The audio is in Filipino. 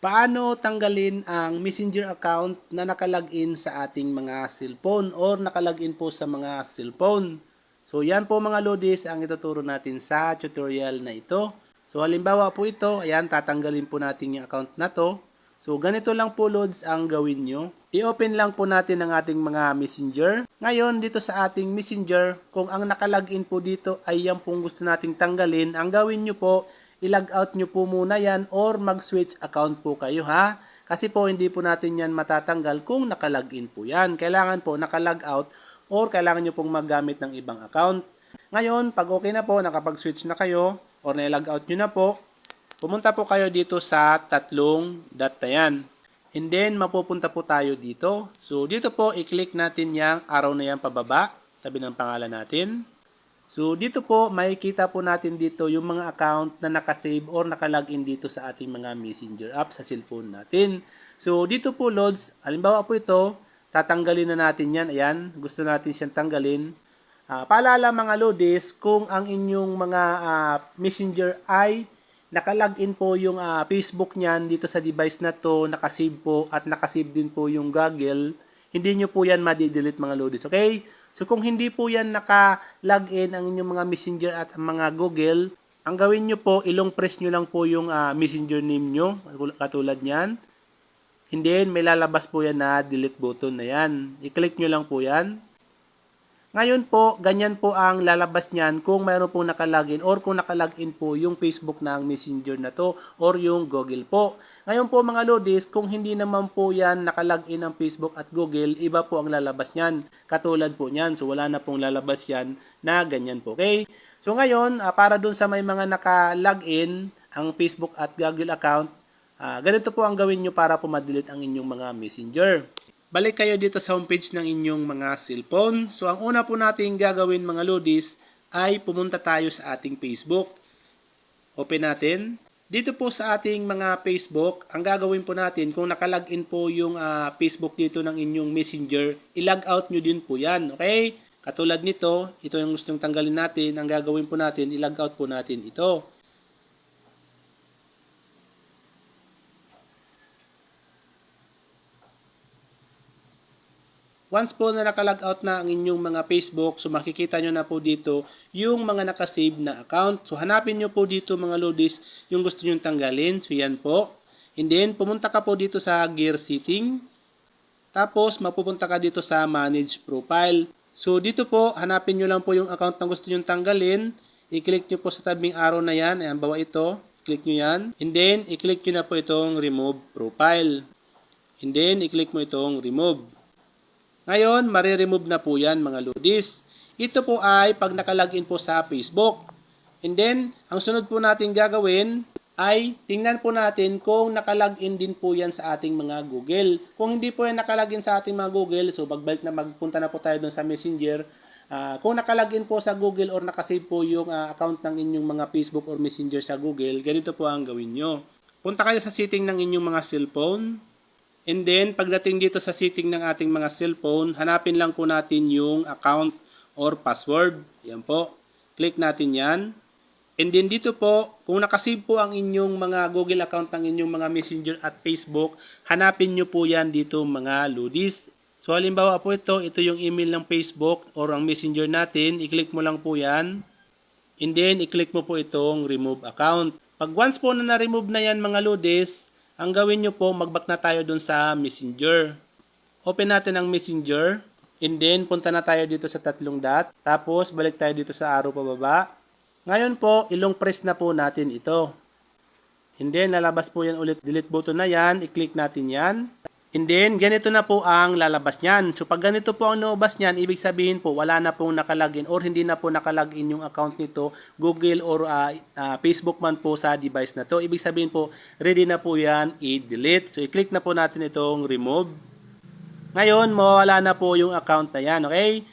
Paano tanggalin ang messenger account na nakalagin sa ating mga cellphone or nakalagin po sa mga cellphone? So yan po mga lodis ang ituturo natin sa tutorial na ito. So halimbawa po ito, ayan tatanggalin po natin yung account na to. So ganito lang po loads ang gawin nyo. I-open lang po natin ang ating mga messenger. Ngayon dito sa ating messenger, kung ang nakalagin po dito ay yan pong gusto nating tanggalin, ang gawin nyo po, i-log out nyo po muna yan or mag-switch account po kayo ha. Kasi po hindi po natin yan matatanggal kung nakalagin po yan. Kailangan po nakalog out or kailangan nyo pong maggamit ng ibang account. Ngayon, pag okay na po, nakapag-switch na kayo or na-log out nyo na po, pumunta po kayo dito sa tatlong dot na yan. And then, mapupunta po tayo dito. So, dito po, i-click natin yung araw na yan pababa, tabi ng pangalan natin. So, dito po, makikita po natin dito yung mga account na nakasave or nakalagin dito sa ating mga messenger app sa cellphone natin. So, dito po, Lods, halimbawa po ito, tatanggalin na natin yan. Ayan, gusto natin siyang tanggalin. Ah, paalala mga Lodis, kung ang inyong mga ah, messenger ay nakalagin po yung ah, Facebook niyan dito sa device na to, nakasave po at nakasave din po yung Google, hindi nyo po yan madidelete mga Lodis. Okay? So kung hindi po yan naka-login ang inyong mga messenger at ang mga Google, ang gawin nyo po, ilong press nyo lang po yung ah, messenger name nyo, katulad niyan. And then, may lalabas po yan na delete button na yan. I-click nyo lang po yan. Ngayon po, ganyan po ang lalabas niyan kung mayroon pong nakalagin or kung nakalagin po yung Facebook ang messenger na to or yung Google po. Ngayon po mga lodis, kung hindi naman po yan nakalagin ang Facebook at Google, iba po ang lalabas niyan. Katulad po niyan. So wala na pong lalabas yan na ganyan po. Okay? So ngayon, ah, para dun sa may mga nakalagin ang Facebook at Google account, ah, ganito po ang gawin nyo para po madelete ang inyong mga messenger. Balik kayo dito sa homepage ng inyong mga cellphone. So, ang una po natin gagawin mga lodis ay pumunta tayo sa ating Facebook. Open natin. Dito po sa ating mga Facebook, ang gagawin po natin, kung nakalagin po yung ah, Facebook dito ng inyong messenger, i-log out nyo din po yan. Okay? Katulad nito, ito yung gustong tanggalin natin. Ang gagawin po natin, i-log out po natin ito. Once po na nakalog out na ang inyong mga Facebook, so makikita nyo na po dito yung mga nakasave na account. So hanapin nyo po dito mga lodis yung gusto nyo tanggalin. So yan po. And then pumunta ka po dito sa gear setting. Tapos mapupunta ka dito sa manage profile. So dito po hanapin nyo lang po yung account na gusto nyo tanggalin. I-click nyo po sa tabing arrow na yan. Ayan, bawa ito. Click nyo yan. And then i-click nyo na po itong remove profile. And then i-click mo itong remove. Ngayon, mariremove na po yan mga lodis. Ito po ay pag nakalagin po sa Facebook. And then, ang sunod po natin gagawin ay tingnan po natin kung nakalagin din po yan sa ating mga Google. Kung hindi po yan nakalagin sa ating mga Google, so pagbalik na magpunta na po tayo doon sa Messenger, ah, kung nakalagin po sa Google or nakasave po yung ah, account ng inyong mga Facebook or Messenger sa Google, ganito po ang gawin nyo. Punta kayo sa setting ng inyong mga cellphone. And then, pagdating dito sa setting ng ating mga cellphone, hanapin lang po natin yung account or password. Yan po. Click natin yan. And then dito po, kung nakasave po ang inyong mga Google account ng inyong mga Messenger at Facebook, hanapin nyo po yan dito mga ludis. So halimbawa po ito, ito yung email ng Facebook or ang Messenger natin. I-click mo lang po yan. And then, i-click mo po itong remove account. Pag once po na na-remove na yan mga ludis, ang gawin nyo po, mag-back na tayo dun sa Messenger. Open natin ang Messenger. And then, punta na tayo dito sa tatlong dot. Tapos, balik tayo dito sa arrow pababa. Ngayon po, ilong press na po natin ito. And then, lalabas po yan ulit. Delete button na yan. I-click natin yan. And then, ganito na po ang lalabas niyan. So, pag ganito po ang lumabas niyan, ibig sabihin po, wala na pong nakalagin or hindi na po nakalagin yung account nito, Google or ah, ah, Facebook man po sa device na to. Ibig sabihin po, ready na po yan i-delete. So, i-click na po natin itong remove. Ngayon, mawala na po yung account na yan, okay?